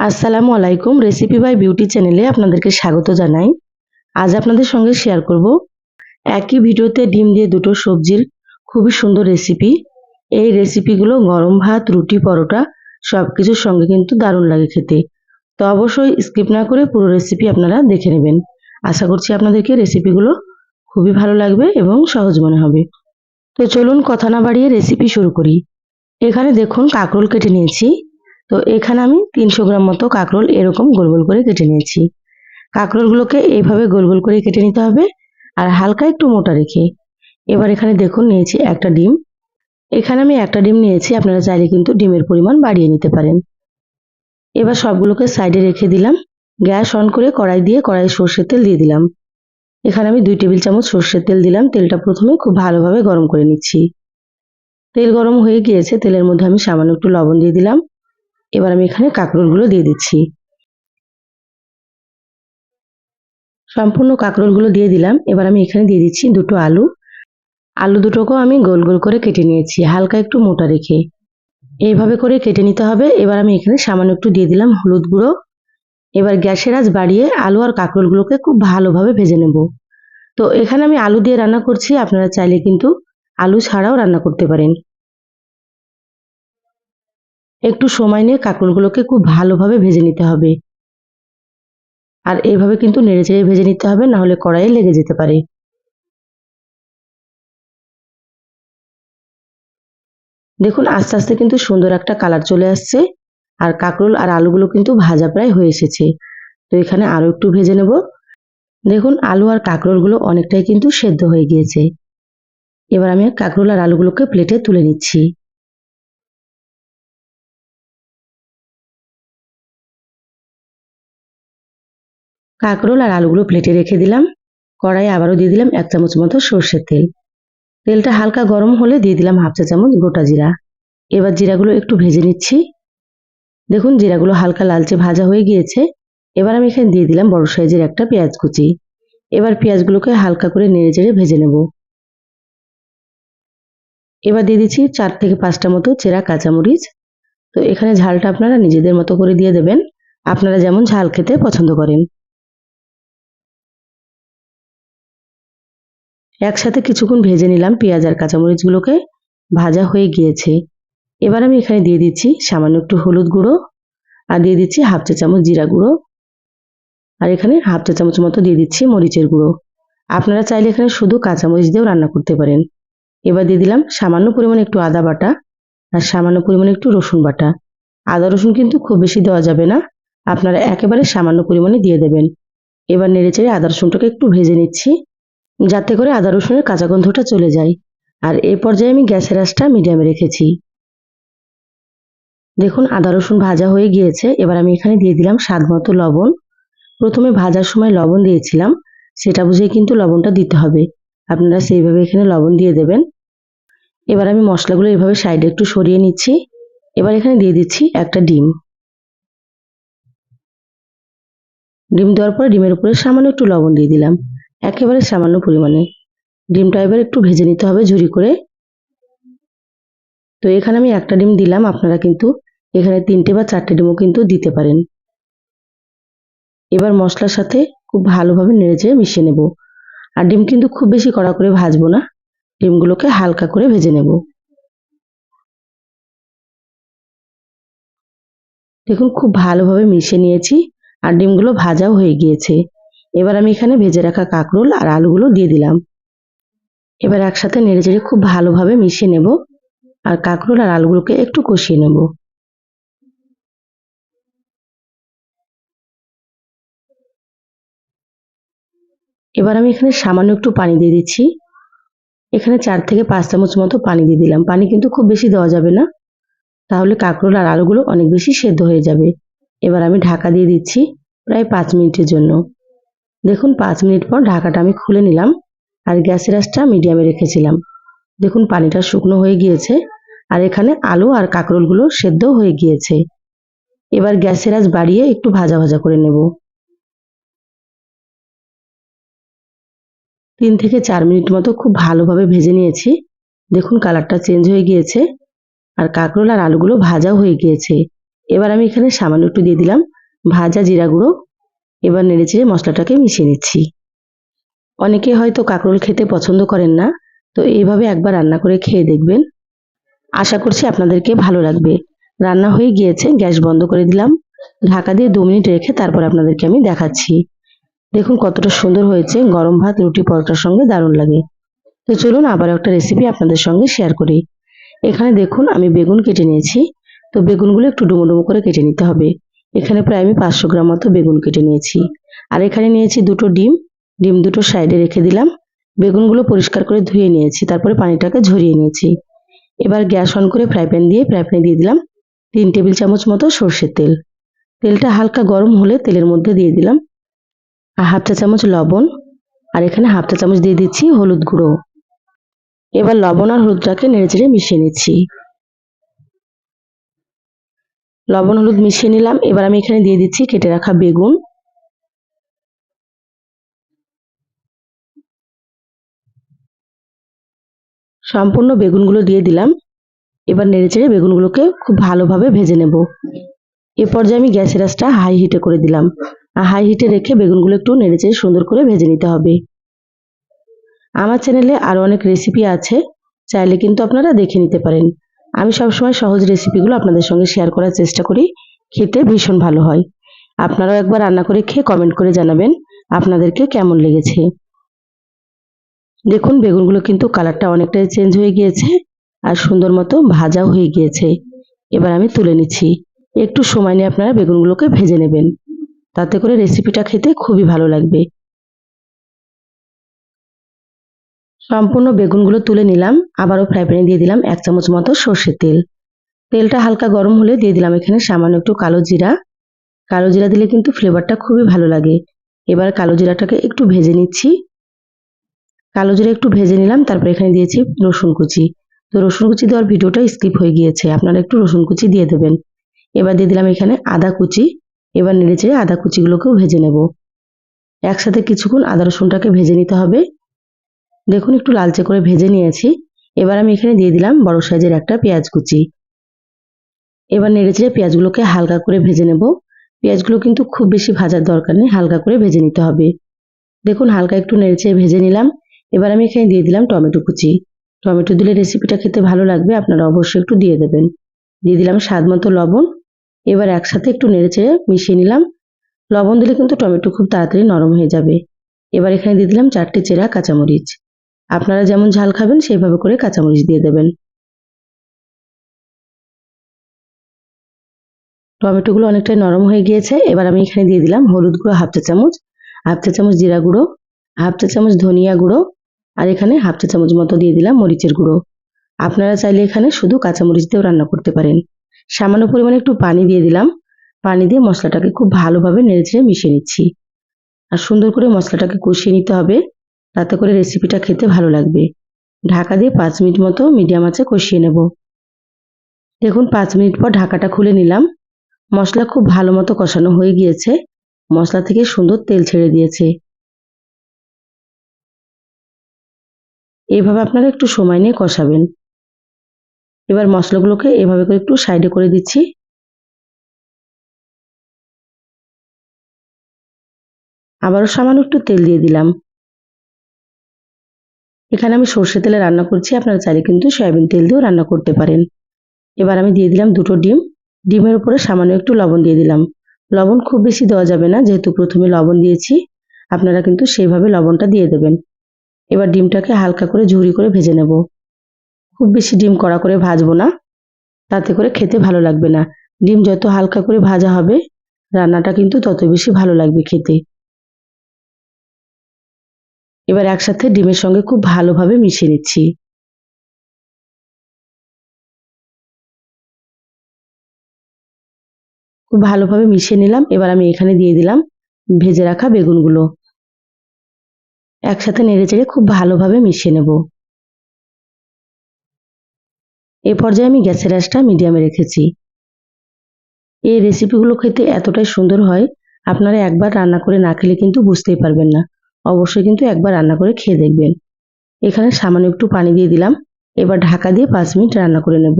আসসালামু আলাইকুম recipe by beauty চ্যানেলে আপনাদেরকে স্বাগত জানাই। আজ আপনাদের সঙ্গে শেয়ার করব একই ভিডিওতে ডিম দিয়ে দুটো সবজির খুবই সুন্দর রেসিপি এই রেসিপিগুলো গরম ভাত, রুটি, পরোটা সব কিছুর সঙ্গে কিন্তু দারুণ লাগে খেতে। তো অবশ্যই স্কিপ না করে পুরো রেসিপি আপনারা দেখে নেবেন। আশা করছি আপনাদেরকে রেসিপিগুলো খুবই ভালো লাগবে এবং সহজ মনে হবে। তো চলুন কথা না বাড়িয়ে রেসিপি শুরু করি। এখানে দেখুন কাঁকরোল কেটে নিয়েছি। তো এখানে আমি তিনশো গ্রাম মতো কাঁকরোল এরকম গোল গোল করে কেটে নিয়েছি। কাঁকরোলগুলোকে এইভাবে গোল গোল করে কেটে নিতে হবে আর হালকা একটু মোটা রেখে। এবার এখানে দেখুন নিয়েছি একটা ডিম। এখানে আমি একটা ডিম নিয়েছি, আপনারা চাইলে কিন্তু ডিমের পরিমাণ বাড়িয়ে নিতে পারেন। এবার সবগুলোকে সাইডে রেখে দিলাম। গ্যাস অন করে কড়াই দিয়ে কড়াই সর্ষের তেল দিয়ে দিলাম। এখানে আমি দুই টেবিল চামচ সর্ষের তেল দিলাম। তেলটা প্রথমে খুব ভালোভাবে গরম করে নিচ্ছি। তেল গরম হয়ে গিয়েছে, তেলের মধ্যে আমি সামান্য একটু লবণ দিয়ে দিলাম। এবার আমি এখানে কাঁকরোলগুলো দিয়ে দিচ্ছি। সম্পূর্ণ কাঁকরোলগুলো দিয়ে দিলাম। এবার আমি এখানে দিয়ে দিচ্ছি দুটো আলু। আলু দুটোকেও আমি গোল গোল করে কেটে নিয়েছি, হালকা একটু মোটা রেখে। এইভাবে করে কেটে নিতে হবে। এবার আমি এখানে সামান্য একটু দিয়ে দিলাম হলুদ গুঁড়ো। এবার গ্যাসের আজ বাড়িয়ে আলু আর কাঁকরোলগুলোকে খুব ভালোভাবে ভেজে নেব। তো এখানে আমি আলু দিয়ে রান্না করছি, আপনারা চাইলে কিন্তু আলু ছাড়াও রান্না করতে পারেন। একটু সময় নিয়ে কাঁকরোলগুলোকে খুব ভালোভাবে ভেজে নিতে হবে। আর এইভাবে কিন্তু নেড়ে চেড়ে ভেজে নিতে হবে, না হলে কড়াইয়ে লেগে যেতে পারে। দেখুন, আস্তে আস্তে কিন্তু সুন্দর একটা কালার চলে আসছে, আর কাঁকরোল আর আলুগুলো কিন্তু ভাজা প্রায় হয়ে এসেছে। তো এখানে আরও একটু ভেজে নেব। দেখুন, আলু আর কাঁকরোলগুলো অনেকটাই কিন্তু সেদ্ধ হয়ে গিয়েছে। এবার আমি কাঁকরোল আর আলুগুলোকে প্লেটে তুলে নিচ্ছি। কাঁকরোল আর আলুগুলো প্লেটে রেখে দিলাম। কড়াইয়ে আবারও দিয়ে দিলাম এক চামচ মতো সর্ষের তেল। তেলটা হালকা গরম হলে দিয়ে দিলাম হাফ চা চামচ গোটা জিরা। এবার জিরাগুলো একটু ভেজে নিচ্ছি। দেখুন জিরাগুলো হালকা লালচে ভাজা হয়ে গিয়েছে। এবার আমি এখানে দিয়ে দিলাম বড় সাইজের একটা পেঁয়াজ কুচি। এবার পেঁয়াজগুলোকে হালকা করে নেড়ে চেড়ে ভেজে নেব। এবার দিয়ে দিচ্ছি চার থেকে পাঁচটা মতো চেরা কাঁচামরিচ। তো এখানে ঝালটা আপনারা নিজেদের মতো করে দিয়ে দেবেন। আপনারা যেমন ঝাল খেতে পছন্দ করেন। একসাথে কিছুক্ষণ ভেজে নিলাম পেঁয়াজ আর কাঁচামরিচগুলোকে। ভাজা হয়ে গিয়েছে। এবার আমি এখানে দিয়ে দিচ্ছি সামান্য একটু হলুদ গুঁড়ো আর দিয়ে দিচ্ছি হাফ চা চামচ জিরা গুঁড়ো। আর এখানে হাফ চা চামচ মতো দিয়ে দিচ্ছি মরিচের গুঁড়ো। আপনারা চাইলে এখানে শুধু কাঁচামরিচ দিয়েও রান্না করতে পারেন। এবার দিয়ে দিলাম সামান্য পরিমাণে একটু আদা বাটা আর সামান্য পরিমাণে একটু রসুন বাটা। আদা রসুন কিন্তু খুব বেশি দেওয়া যাবে না। আপনারা একেবারে সামান্য পরিমাণে দিয়ে দেবেন। এবার নেড়ে চেড়ে আদা রসুনটাকে একটু ভেজে নিচ্ছি। যাতে করে আদা রসুনের কাঁচা গন্ধটা চলে যায়। আর এই পর্যায়ে আমি গ্যাসের আঁচটা মিডিয়ামে রেখেছি। দেখুন, আদা রসুন ভাজা হয়ে গিয়েছে। এবার আমি এখানে দিয়ে দিলাম স্বাদ মতো লবণ। প্রথমে ভাজার সময় লবণ দিয়েছিলাম। সেটা বুঝে কিন্তু লবণটা দিতে হবে। আপনারা সেইভাবে এখানে লবণ দিয়ে দেবেন। এবার আমি মশলাগুলো এভাবে সাইডে একটু সরিয়ে নিচ্ছি। এবার এখানে দিয়ে দিচ্ছি একটা ডিম। ডিম দেওয়ার পরে ডিমের উপরে সামান্য একটু লবণ দিয়ে দিলাম। একেবারে সামান্য পরিমাণে। ডিমটা এবার একটু ভেজে নিতে হবে ঝুরি করে। তো এখানে আমি একটা ডিম দিলাম, আপনারা কিন্তু এখানে তিনটে বা চারটে ডিমও কিন্তু দিতে পারেন। এবার মশলার সাথে খুব ভালোভাবে নেড়ে নেড়েচেড়ে মিশিয়ে নেব। আর ডিম কিন্তু খুব বেশি কড়া করে ভাজবো না, ডিমগুলোকে হালকা করে ভেজে নেব। দেখুন, খুব ভালোভাবে মিশিয়ে নিয়েছি, আর ডিমগুলো ভাজাও হয়ে গিয়েছে। এবার আমি এখানে ভেজে রাখা কাঁকরোল আর আলুগুলো দিয়ে দিলাম। এবার একসাথে নেড়ে চেড়ে খুব ভালোভাবে মিশিয়ে নেব আর কাঁকরোল আর আলুগুলোকে একটু কষিয়ে নেব। এবার আমি এখানে সামান্য একটু পানি দিয়ে দিচ্ছি। এখানে চার থেকে পাঁচ চামচ মতো পানি দিয়ে দিলাম। পানি কিন্তু খুব বেশি দেওয়া যাবে না। তাহলে কাঁকরোল আর আলুগুলো অনেক বেশি সেদ্ধ হয়ে যাবে। এবার আমি ঢাকা দিয়ে দিচ্ছি প্রায় পাঁচ মিনিটের জন্য। দেখুন, পাঁচ মিনিট পর ঢাকাটা আমি খুলে নিলাম আর গ্যাসের আঁচটা মিডিয়ামে রেখেছিলাম। দেখুন, পানিটা শুকনো হয়ে গিয়েছে আর এখানে আলু আর কাঁকরোলগুলো সেদ্ধ হয়ে গিয়েছে। এবার গ্যাসের আঁচ বাড়িয়ে একটু ভাজা ভাজা করে নেব। তিন থেকে চার মিনিট মতো খুব ভালোভাবে ভেজে নিয়েছি। দেখুন, কালারটা চেঞ্জ হয়ে গিয়েছে আর কাঁকরোল আর আলুগুলো ভাজাও হয়ে গিয়েছে। এবার আমি এখানে সামান্য একটু দিয়ে দিলাম ভাজা জিরা গুঁড়ো এবার নেড়েচেড়ে মশলাটাকে মিশিয়ে নিচ্ছি। অনেকে হয়তো কাঁকরোল খেতে পছন্দ করেন না, তো এইভাবে একবার রান্না করে খেয়ে দেখবেন। আশা করছি আপনাদেরকে ভালো লাগবে। রান্না হয়ে গিয়েছে, গ্যাস বন্ধ করে দিলাম। ঢাকা দিয়ে দু মিনিট রেখে তারপর আপনাদেরকে আমি দেখাচ্ছি। দেখুন কতটা সুন্দর হয়েছে, গরম ভাত, রুটি, পরোটার সঙ্গে দারুণ লাগে। তো চলুন আবার একটা রেসিপি আপনাদের সঙ্গে শেয়ার করি। এখানে দেখুন আমি বেগুন কেটে নিয়েছি, তো বেগুনগুলো একটু ডুমো ডুমো করে কেটে নিতে হবে। এখানে প্রায় আমি পাঁচশো গ্রাম মতো বেগুন কেটে নিয়েছি। আর এখানে নিয়েছি দুটো ডিম। ডিম দুটো সাইডে রেখে দিলাম। বেগুনগুলো পরিষ্কার করে ধুয়ে নিয়েছি। তারপরে পানিটাকে ঝরিয়ে নিয়েছি। এবার গ্যাস অন করে ফ্রাই প্যান দিয়ে, ফ্রাই প্যানে দিয়ে দিলাম তিন টেবিল চামচ মতো সর্ষের তেল। তেলটা হালকা গরম হলে তেলের মধ্যে দিয়ে দিলাম হাফ চা চামচ লবণ। আর এখানে হাফ চা চামচ দিয়ে দিচ্ছি হলুদ গুঁড়ো। এবার লবণ আর হলুদটাকে নেড়েচেড়ে মিশিয়ে নিচ্ছি। লবণ, হলুদ মিশিয়ে নিলাম। এবার আমি এখানে দিয়ে দিচ্ছি কেটে রাখা বেগুন। সম্পূর্ণ বেগুনগুলো দিয়ে দিলাম। এবার নেড়েচেড়ে বেগুনগুলোকে খুব ভালোভাবে ভেজে নেব। এ পর্যায়ে আমি গ্যাসের আঁচটা হাই হিটে করে দিলাম। আর হাই হিটে রেখে বেগুনগুলো একটু নেড়েচেড়ে সুন্দর করে ভেজে নিতে হবে। আমার চ্যানেলে আরও অনেক রেসিপি আছে। চাইলে কিন্তু আপনারা দেখে নিতে পারেন। আমি সবসময় সহজ রেসিপিগুলো আপনাদের সঙ্গে শেয়ার করার চেষ্টা করি। খেতে ভীষণ ভালো হয়। আপনারাও একবার রান্না করে খেয়ে কমেন্ট করে জানাবেন আপনাদেরকে কেমন লেগেছে। দেখুন, বেগুনগুলো কিন্তু কালারটা অনেকটাই চেঞ্জ হয়ে গিয়েছে আর সুন্দর মতো ভাজাও হয়ে গিয়েছে। এবার আমি তুলে নিচ্ছি। একটু সময় নিয়ে আপনারা বেগুনগুলোকে ভেজে নেবেন। তাতে করে রেসিপিটা খেতে খুবই ভালো লাগবে। সম্পূর্ণ বেগুনগুলো তুলে নিলাম, আবারও ফ্রাই প্যানে দিয়ে দিলাম এক চামচ মতো সর্ষের তেল। তেলটা হালকা গরম হলে দিয়ে দিলাম এখানে সামান্য একটু কালো জিরা। কালো জিরা দিলে কিন্তু ফ্লেভারটা খুবই ভালো লাগে। এবার কালো জিরাটাকে একটু ভেজে নিচ্ছি। কালো জিরা একটু ভেজে নিলাম, তারপর এখানে দিয়েছি রসুন কুচি। তো রসুন কুচি দেওয়ার ভিডিওটা স্কিপ হয়ে গিয়েছে, আপনারা একটু রসুন কুচি দিয়ে দেবেন। এবার দিয়ে দিলাম এখানে আদা কুচি। এবার নেড়ে চেড়ে আদা কুচিগুলোকেও ভেজে নেব। একসাথে কিছুক্ষণ আদা রসুনটাকে ভেজে নিতে হবে। দেখুন একটু লালচে করে ভেজে নিয়েছি। এবার আমি এখানে দিয়ে দিলাম বড় সাইজের একটা পেঁয়াজ কুচি। এবার নেড়ে চেড়ে পেঁয়াজগুলোকে হালকা করে ভেজে নেব। পেঁয়াজগুলো কিন্তু খুব বেশি ভাজার দরকার নেই, হালকা করে ভেজে নিতে হবে। দেখুন হালকা একটু নেড়ে চেড়ে ভেজে নিলাম। এবার আমি এখানে দিয়ে দিলাম টমেটো কুচি। টমেটো দিলে রেসিপিটা খেতে ভালো লাগবে, আপনারা অবশ্যই একটু দিয়ে দেবেন। দিয়ে দিলাম স্বাদ মতো লবণ। এবার একসাথে একটু নেড়ে চেড়ে মিশিয়ে নিলাম। লবণ দিলে কিন্তু টমেটো খুব তাড়াতাড়ি নরম হয়ে যাবে। এবার এখানে দিয়ে দিলাম চারটে চেরা কাঁচামরিচ। আপনারা যেমন ঝাল খাবেন, সেইভাবে করে কাঁচামরিচ দিয়ে দেবেন। টমেটোগুলো অনেকটাই নরম হয়ে গিয়েছে। এবার আমি এখানে দিয়ে দিলাম হলুদ গুঁড়ো হাফ চা চামচ, হাফ চা চামচ জিরা গুঁড়ো, হাফ চা চামচ ধনিয়া গুঁড়ো, আর এখানে হাফ চা চামচ মতো দিয়ে দিলাম মরিচের গুঁড়ো। আপনারা চাইলে এখানে শুধু কাঁচামরিচ দিয়েও রান্না করতে পারেন। সামান্য পরিমাণে একটু পানি দিয়ে দিলাম। পানি দিয়ে মশলাটাকে খুব ভালোভাবে নেড়েচেড়ে মিশিয়ে নিচ্ছি। আর সুন্দর করে মশলাটাকে কষিয়ে নিতে হবে। তাতে করে রেসিপিটা খেতে ভালো লাগবে। ঢাকা দিয়ে পাঁচ মিনিট মতো মিডিয়াম আঁচে কষিয়ে নেব। দেখুন, পাঁচ মিনিট পর ঢাকাটা খুলে নিলাম। মশলা খুব ভালো মতো কষানো হয়ে গিয়েছে। মশলা থেকে সুন্দর তেল ছেড়ে দিয়েছে। এভাবে আপনারা একটু সময় নিয়ে কষাবেন। এবার মশলাগুলোকে এভাবে করে একটু সাইডে করে দিচ্ছি। আবারও সামান্য একটু তেল দিয়ে দিলাম। এখানে আমি সর্ষে তেলে রান্না করছি, আপনারা চাইলে কিন্তু সয়াবিন তেল দিয়েও রান্না করতে পারেন। এবার আমি দিয়ে দিলাম দুটো ডিম। ডিমের উপরে সামান্য একটু লবণ দিয়ে দিলাম। লবণ খুব বেশি দেওয়া যাবে না, যেহেতু প্রথমে লবণ দিয়েছি, আপনারা কিন্তু সেইভাবে লবণটা দিয়ে দেবেন। এবার ডিমটাকে হালকা করে ঝুরি করে ভেজে নেব। খুব বেশি ডিম কড়া করে ভাজবো না, তাতে করে খেতে ভালো লাগবে না। ডিম যত হালকা করে ভাজা হবে, রান্নাটা কিন্তু তত বেশি ভালো লাগবে খেতে। এবার একসাথে ডিমের সঙ্গে খুব ভালোভাবে মিশিয়ে নিচ্ছি। খুব ভালোভাবে মিশিয়ে নিলাম। এবার আমি এখানে দিয়ে দিলাম ভেজে রাখা বেগুনগুলো। একসাথে নেড়ে চেড়ে খুব ভালোভাবে মিশিয়ে নেব। এ পর্যায়ে আমি গ্যাসের আঁচটা মিডিয়ামে রেখেছি। এই রেসিপিগুলো খেতে এতটাই সুন্দর হয়, আপনারা একবার রান্না করে না খেলে কিন্তু বুঝতেই পারবেন না। অবশ্যই কিন্তু একবার রান্না করে খেয়ে দেখবেন। এখানে সামান্য একটু পানি দিয়ে দিলাম। এবার ঢাকা দিয়ে পাঁচ মিনিট রান্না করে নেব।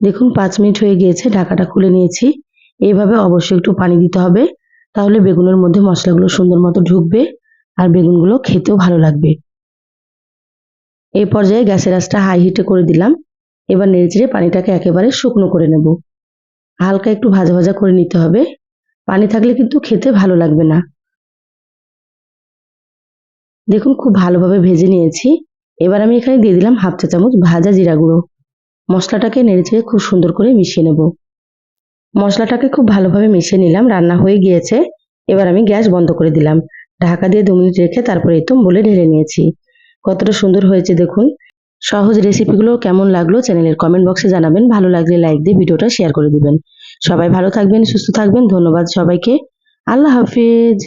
দেখুন, পাঁচ মিনিট হয়ে গিয়েছে, ঢাকাটা খুলে নিয়েছি। এইভাবে অবশ্যই একটু পানি দিতে হবে। তাহলে বেগুনের মধ্যে মশলাগুলো সুন্দর মতো ঢুকবে আর বেগুনগুলো খেতেও ভালো লাগবে। এই পর্যায়ে গ্যাসের আঁচটা হাই হিটে করে দিলাম। এবার নেড়েচেড়ে পানিটাকে একেবারে শুকনো করে নেব। হালকা একটু ভাজা ভাজা করে নিতে হবে। পানি থাকলে কিন্তু খেতে ভালো লাগবে না। দেখুন, খুব ভালোভাবে ভেজে নিয়েছি। এবার আমি এখানে দিয়ে দিলাম হাফ চা চামচ ভাজা জিরা গুঁড়ো। মশলাটাকে নেড়েচেড়ে খুব সুন্দর করে মিশিয়ে নেব। মশলাটাকে খুব ভালোভাবে মিশিয়ে নিলাম, রান্না হয়ে গিয়েছে। এবার আমি গ্যাস বন্ধ করে দিলাম। ঢাকা দিয়ে দু মিনিট রেখে তারপরে তো বলে ঢেলে নিয়েছি। কতটা সুন্দর হয়েছে দেখুন। সহজ রেসিপিগুলো কেমন লাগল চ্যানেলের কমেন্ট বক্সে জানাবেন। ভালো লাগলে লাইক দিয়ে ভিডিওটা শেয়ার করে দিবেন। সবাই ভালো থাকবেন, সুস্থ থাকবেন। ধন্যবাদ সবাইকে। আল্লাহ হাফিজ।